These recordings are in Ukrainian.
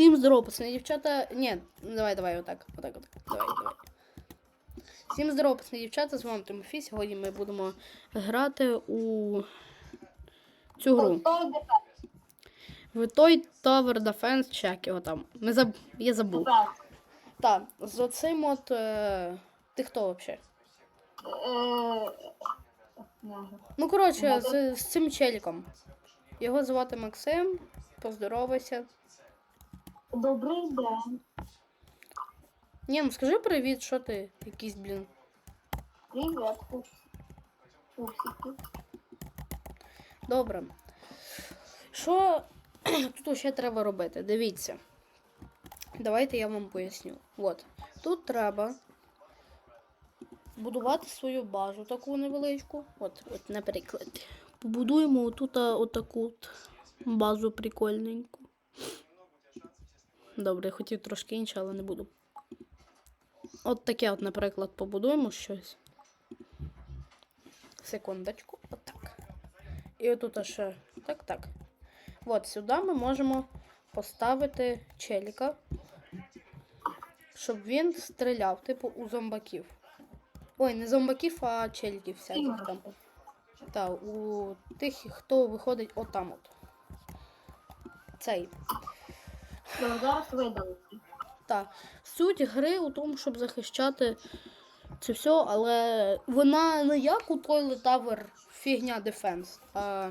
Всім здорово, пацани, дівчата. Ні, давай, давай, отак. Отак, отак. Давай, давай. Всім здорово, пацани, дівчата, з вами Тимофій. Сьогодні ми будемо грати у цю гру. В той Tower Defense, як його там. Ми заб... Я забув. Так, з оцим от. Е... Ти хто взагалі? Ну, коротше, з, з цим челіком. Його звати Максим. Поздоровайся. Добрий день. Ні, ну скажи привіт, що ти? Якийсь, блін. Привіт, пупс. пупсики. Добре. Що тут ще треба робити? Дивіться. Давайте я вам поясню. От. Тут треба будувати свою базу таку невеличку. От, от наприклад. Побудуємо отут отаку от базу прикольненьку. Добре, я хотів трошки інше, але не буду. От таке, от, наприклад, побудуємо щось. Секундочку, отак. І отут ще так, так. От сюди ми можемо поставити челіка, щоб він стріляв, типу, у зомбаків. Ой, не зомбаків, а челіків всяких там. Та, у тих, хто виходить отам от. Цей. Так. Суть гри у тому, щоб захищати це все, але вона не як у Toilet Tower фігня Defense. А,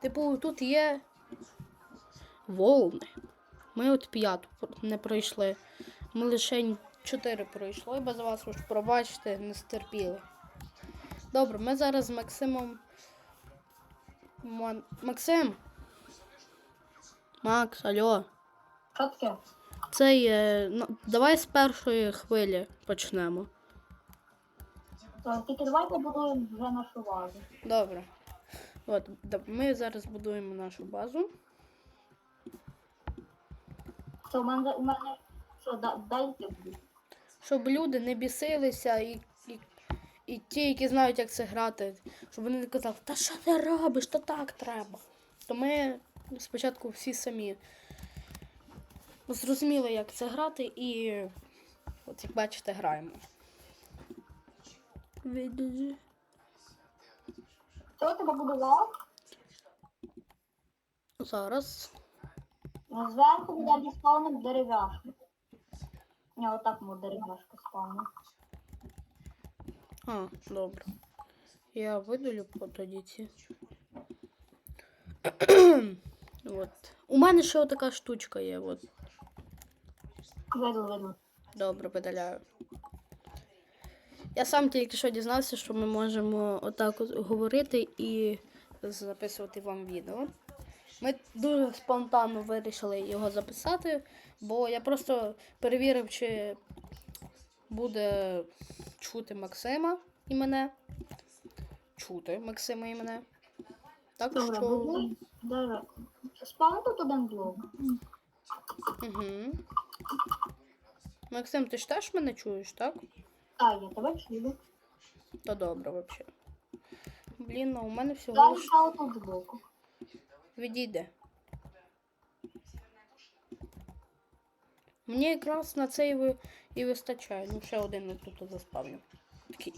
типу, тут є волни. Ми от п'яту не пройшли. Ми лише чотири пройшли без вас, ви ж пробачте, не стерпіли. Добре, ми зараз з Максимом. Максим! Макс, алло. Що таке? Цей, е, ну, давай з першої хвилі почнемо. То, Тільки давай побудуємо вже нашу базу. Добре. От, ми зараз будуємо нашу базу. Що, у мене, у мене, що, да, дайте буду. Щоб люди не бісилися і, і, і ті, які знають, як це грати, щоб вони не казали, та що ти робиш, та так треба. То ми спочатку всі самі зрозуміли, як це грати, і от як бачите, граємо. Видержи. Що ти побудував? Зараз. Зверху буде спавним дерев'яшку. Ні, отак ми дерев'яшку спавним. А, добре. Я видалю по тоді ці. От. У мене ще така штучка є. От. Видно, видно. Добре, видаляю. Я сам тільки що дізнався, що ми можемо отак от говорити і записувати вам відео. Ми дуже спонтанно вирішили його записати, бо я просто перевірив, чи буде чути Максима і мене. Чути Максима і мене. Так Добре, що. будуй. Добре. Спавни тут один блок. Угу. Максим, ти ж теж мене чуєш, так? А, я тебе чую. То добре взагалі. Блін, ну у мене всього Далі лиш тут збоку. відійде. Мені якраз на це і, ви... і вистачає. Ну, ще один я тут заспавню. Такий.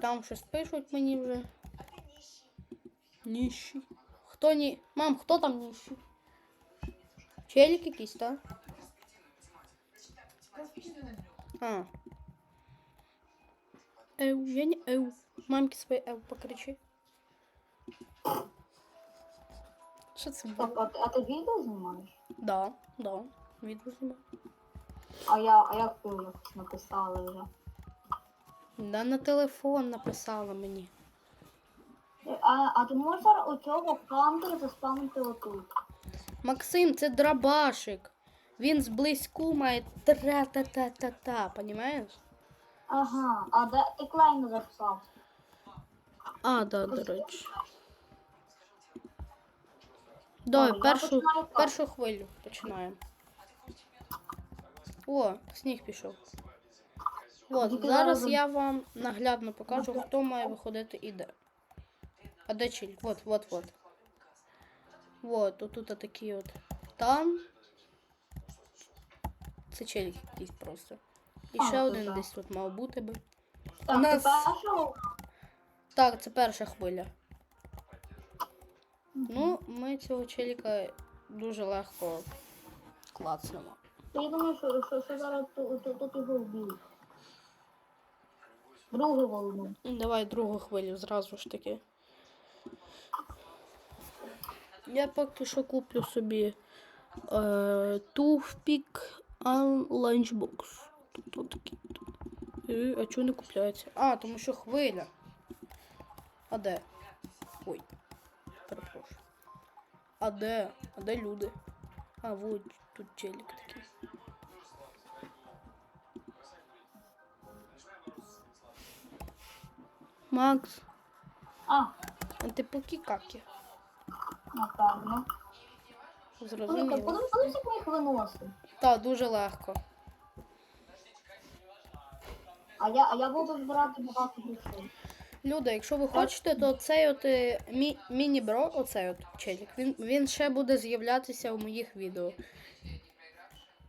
Там щось пишуть мені вже. Ніщий. Хто ні. Мам, хто там ніщий? Челік якийсь, так? А. Еу, я не еу. Мамки своей еу покричи. Що це було? Так, а, ти- а ти відео знімаєш? Да, да. Відео знімаю. А я, а як ти вже написала вже? Да на телефон написала мені. А, а ти можеш зараз оцього камбера заспавнити отут? Максим, це драбашик. Він зблизьку має тра-та-та-та-та, понімаєш? Ага, а де ти клейно записав? А, да, до речі. Давай, першу, першу хвилю починаємо. О, сніг пішов. От, зараз я вам наглядно покажу, хто має виходити і де. А де чиль? Вот, вот, вот. Вот, отут такі от. Там. Це челік якийсь просто. І ще то один так. десь тут мав бути би. Так, нас- ти? Так, це перша хвиля. Ну, ми цього челіка дуже легко клацнемо. Я думаю, що, що, що зараз тут його вб'ють. Другу волну. Давай другу хвилю зразу ж таки. Я поки що куплю собі е, туфпік ланчбокс. Тут отакий. Е, А чого не купляється? А, тому що хвиля. А де? Ой, перепрошую. А де? А де люди? А, вот тут челік такий. Макс, А, а ти поки какі? напевно. Зрозуміло. подивись, як ми їх виносимо. Так, дуже легко. А я, а я буду збирати багато грошей. Люди, якщо ви хочете, то цей от е, мі, міні-бро, оцей от челік, він, він ще буде з'являтися у моїх відео.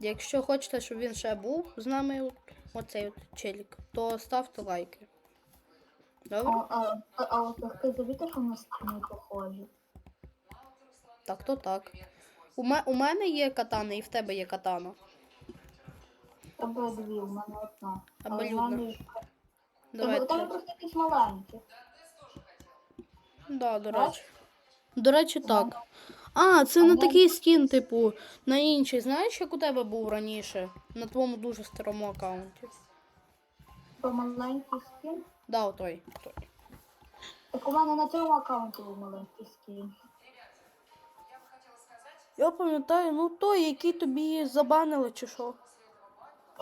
Якщо хочете, щоб він ще був з нами, от, оцей от челік, то ставте лайки. Добре? а, а, а от ти завіте, що на стіни похожі. Так, то так. У, ме, у мене є катана і в тебе є катана. Тебе дві, у мене одна. Але в мене Давай. Тебе, у тебе просто якісь маленькі. Да, до речі. До речі, так. А, це не такий скін, типу, на інший. Знаєш, як у тебе був раніше? На твоєму дуже старому аккаунті. Маленький скін. Да, отой. той. Так у мене на цьому аккаунті був маленький скін. Я пам'ятаю, ну той, який тобі забанили, чи що.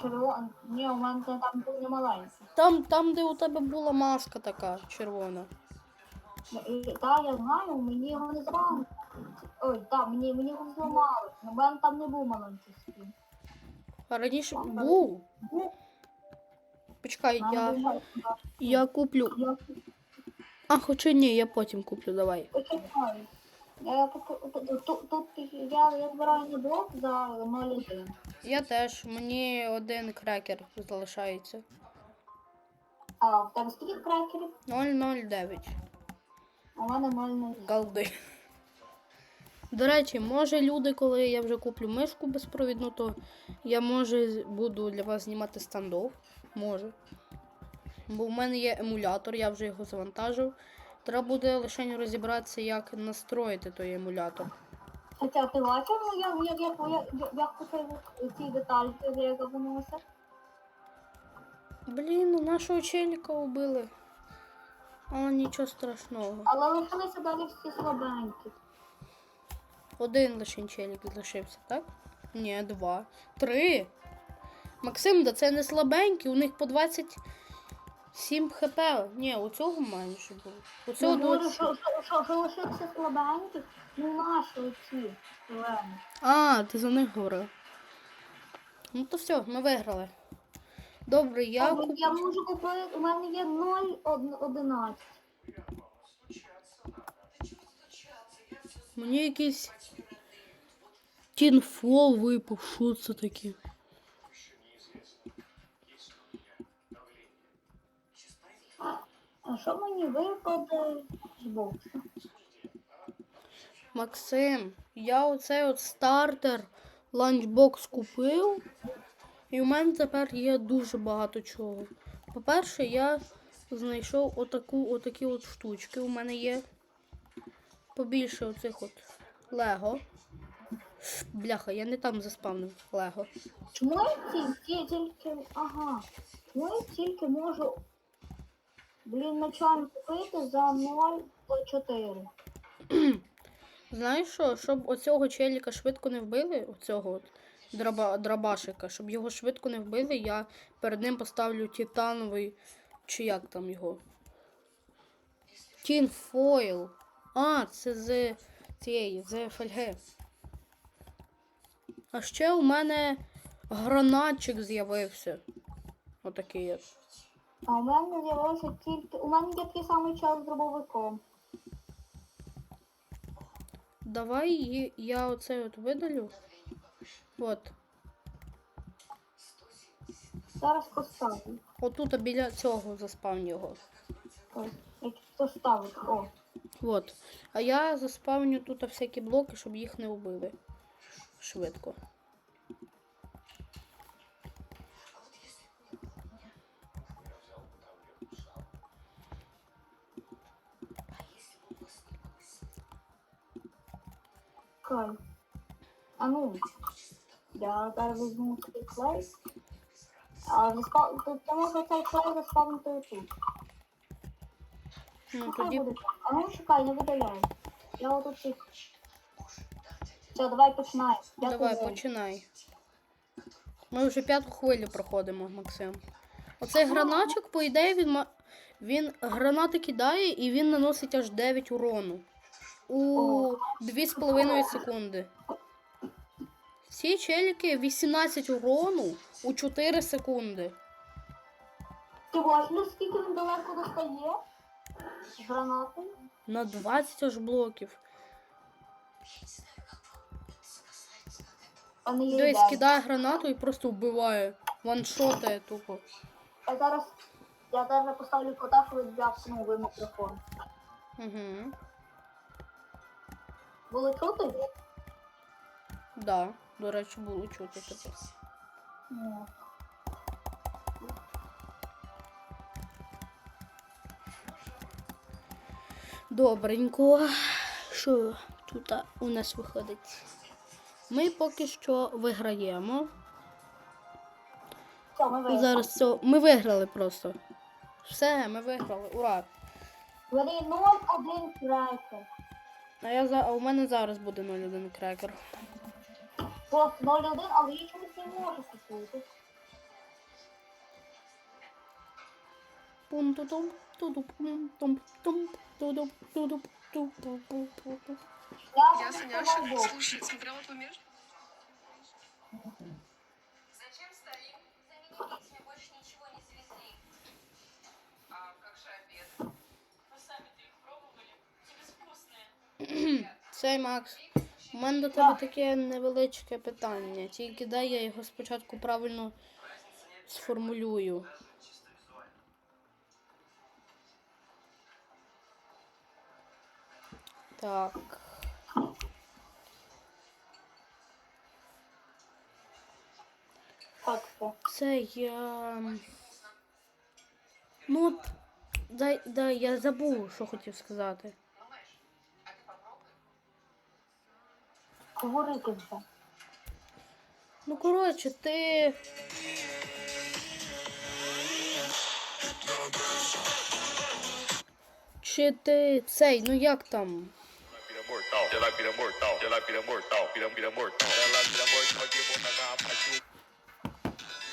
Червоний. Ні, у мене там був не маленький. Там, там, де у тебе була маска така червона. І, та, я знаю, мені його не зранку. Ой, так, мені, мені його зламали. У мене там не був маленький скін. А раніше був. Ну, Почекай, я, я куплю. А, хоча ні, я потім куплю, давай. Я тут, тут, тут, тут я, я збираю не блок за 0,1. Я теж, мені один крекер залишається. А в тебе скільки крекерів? 009. А в мене 0,0. Галди. До речі, може люди, коли я вже куплю мишку безпровідну, то я може буду для вас знімати стандов. Може. Бо в мене є емулятор, я вже його завантажив. Треба буде лише розібратися, як настроїти той емулятор. Хоча ти бачив, як, як, як, як, як ці детальки як? Блін, ну нашого челіка убили. Але нічого страшного. Але лишилися далі всі слабенькі. Один лише челік залишився, так? Ні, два. Три. Максим, да це не слабенькі, у них по 27 хп. Ні, у цього менше було. У цього говорю, 20. що, що, що, що лишилися слабенькі, ну наші оці. А, ти за них говорив. Ну то все, ми виграли. Добре, я куп... я можу купити, у мене є 0,11. мені якийсь тінфол випав. Що це таке? Що мені випаде з боксу? Максим, я оцей от стартер ланчбокс купив, і у мене тепер є дуже багато чого. По-перше, я знайшов отаку, отакі от штучки. У мене є побільше оцих от Лего. Бляха, я не там заспавнив Лего. Чому я тільки. Ага. Чому я тільки можу. Блін, ночами купити за 0,4. Знаєш що, щоб оцього челіка швидко не вбили, оцього от драба, драбашика, щоб його швидко не вбили, я перед ним поставлю титановий, чи як там його. Тінфойл. А, це з цієї, з фольги. А ще у мене гранатчик з'явився. Отакий от. А у мене з'явився тільки. У мене є такий самий час з дробовиком. давай я оце от видалю. От. Зараз поставлю. Отут біля цього заспавню його. Як. О. От. А я заспавню тут всякі блоки, щоб їх не вбили. Швидко. Я зараз візьму цей клей. А заспав... ти можеш цей клей заспавнити отут. Ну, Нехай тоді буде. А ну чекай, не видаляй. Я отут цих. Все, давай починаємо. Я давай, тут- починай. Ми вже п'яту хвилю проходимо, Максим. Оцей граначок, по ідеї, він, ма- він гранати кидає і він наносить аж 9 урону. У 2,5 секунди. Ці челіки 18 урону у 4 секунди. Ти бачиш, скільки він далеко достає? Гранати. На 20 аж блоків. А є кидає гранату і просто вбиває. Ваншотає тупо. Я зараз. Я зараз поставлю кота, щоб відв'язку ви мікрофон. Угу. Були чути? Да, до речі, було чути тепер. Добренько. Що тут у нас виходить? Ми поки що виграємо. Все, ми. Зараз це... ми виграли просто. Все, ми виграли. Ура! Вони 0-1 крекер. А я за... а у мене зараз буде 0-1 крекер. Просто 0-1, але я чомусь не можу купити. Пум-ту-тум, ту-ду-пум, тум-тум, ту-ду, ту-ду, ту-ту-ту-ту-ту. Я Ясно, просто Яша. Слушай, смотрела твой мир? Зачем стоим? Замените, мне больше ничего не свезли. А как же обед? Вы сами-то их пробовали? Безвкусные. Цей Макс. У мене до тебе таке невеличке питання. Тільки дай я його спочатку правильно сформулюю. Так. Так. Це я. Ну, дай, дай, я забув, що хотів сказати. Говорити вже. Ну, коротше, ти. Чи ти цей, ну як там?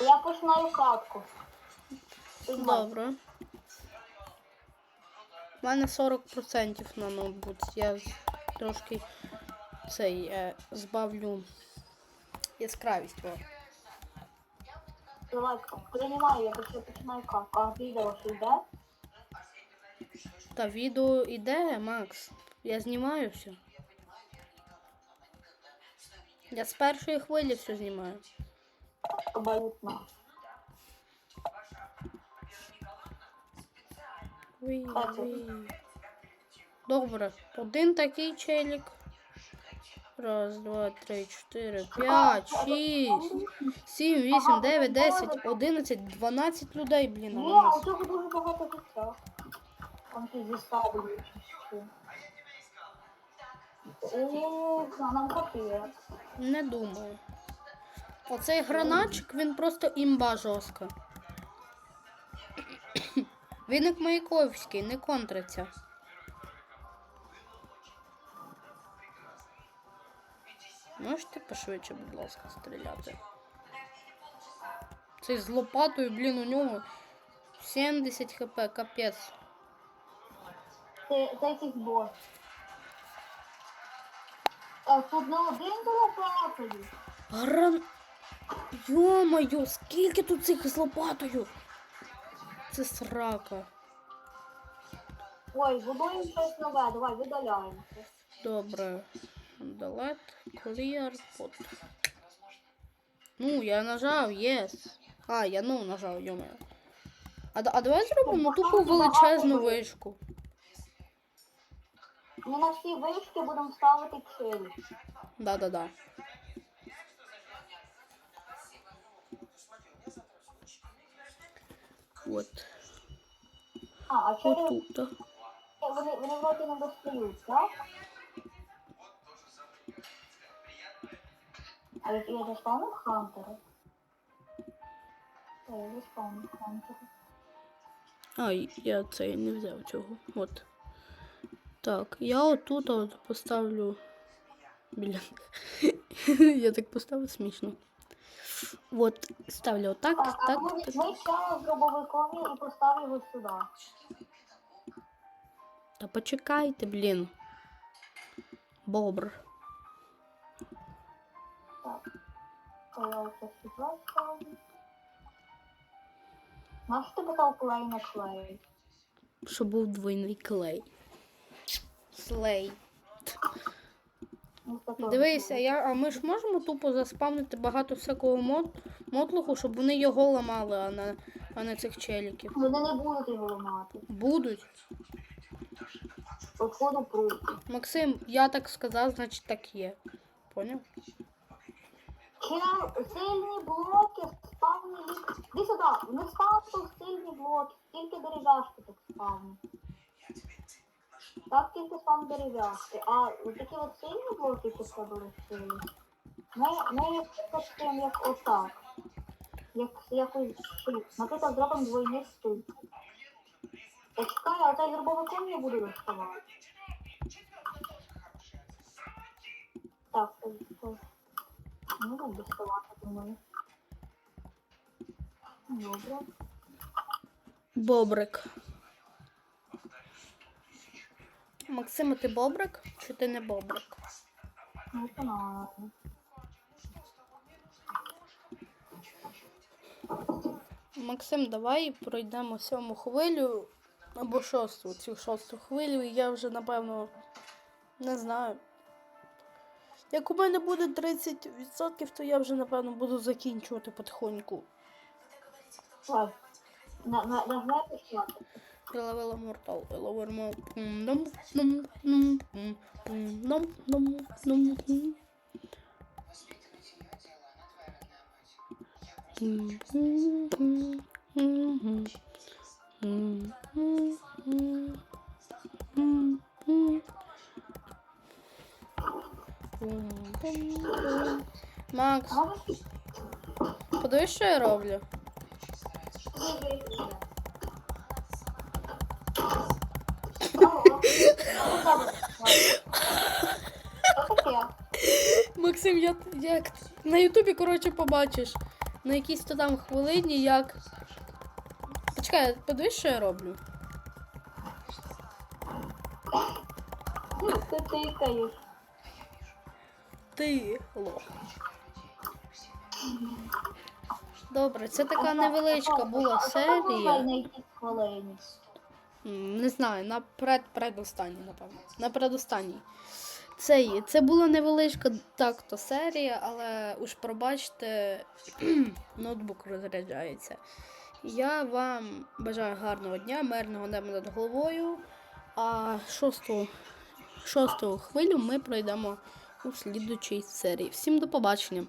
Я починаю катку. Добре. У мене 40% на ноутбук. Я трошки цей е, збавлю яскравість. О. Приймаю, я починаю катку. А відео йде? Та відео іде, Макс. Я знімаю все. Я з першої хвилі все знімаю. Уй. Добре. Один такий челік. Раз, два, три, чотири, п'ять, шість, сім, вісім, дев'ять, десять, одинадцять, дванадцять людей, блін, у Ні, нас. у цього дуже багато життя. Там ти зіставлюєш. Нам капець. Не думаю. Оцей граначик, він просто імба жорстка. Він як Маяковський, не контриться. Можете пошвидше, будь ласка, стріляти. Цей з лопатою, блін, у нього 70 хп, капець. Це, якийсь бос. Так, тут не один лопатою. Гран... Йо-моє, скільки тут цих з лопатою? Це срака. Ой, будуємо щось нове, давай видаляємося. Добре. Delete, clear, pod. Ну, я нажав, yes. А, я ну нажав, йоме. А, а давай зробимо тупо величезну вишку. Ми на всі вишки будемо ставити челі. Да-да-да. От, А, а да. вони, вони вроді не достають, так? А я, я заспавнив хантера? Я заспавнив хантера. А, я цей не взяв цього. От. Так, я отут от поставлю. Біля. я так поставив смішно. От, ставлю отак, Так, а так, ми так. ми ще з дробовиком і постав його сюди. Та почекайте, блін. Бобр. То я оце сюди ставлю. Наш ти питав клей на клей? Щоб був двойний клей. Слей. Ну, Дивися, я, а ми ж можемо тупо заспавнити багато всякого мод, мотлуху, щоб вони його ламали, а не, а не цих челіків. Вони не будуть його ламати. Будуть. Походу. Максим, я так сказав, значить так є. Поняв? Сильні блоки, спавні. Іди сюди, не спав сильні блоки, тільки дерев'яшки так спавні. Так тільки спав дерев'яшки. А такі от сильні блоки поставили сильні. Ми, ми таким, як отак. Як якось штук. Наприклад, зробимо двойний стиль. Почекай, а цей зробовиком не буду доставати. Так, це, Не буду доставати, думаю. Добре. Бобрик. Максим, а ти бобрик? Чи ти не бобрик? Ну, це. Максим, давай пройдемо сьому хвилю або шосту. Цю шосту хвилю, і я вже напевно не знаю. Як у мене буде 30%, то я вже напевно буду закінчувати потихоньку. Так. На, на, нажмай почати. Левела Мортал, Левермо. Ном, Макс, подивись, що я роблю? Максим, я як на Ютубі, коротше, побачиш на якійсь то там хвилині, як. Почекай, подивись, що я роблю. Ти тикаєш. Ти лох. Добре, це така невеличка була серія. Не знаю, на пред предостанній, напевно. На предостанній. Це, це була невеличка так то серія, але уж пробачте, ноутбук розряджається. Я вам бажаю гарного дня, мирного неба над головою. А шосту, шосту хвилю ми пройдемо у слідучій серії. Всім до побачення!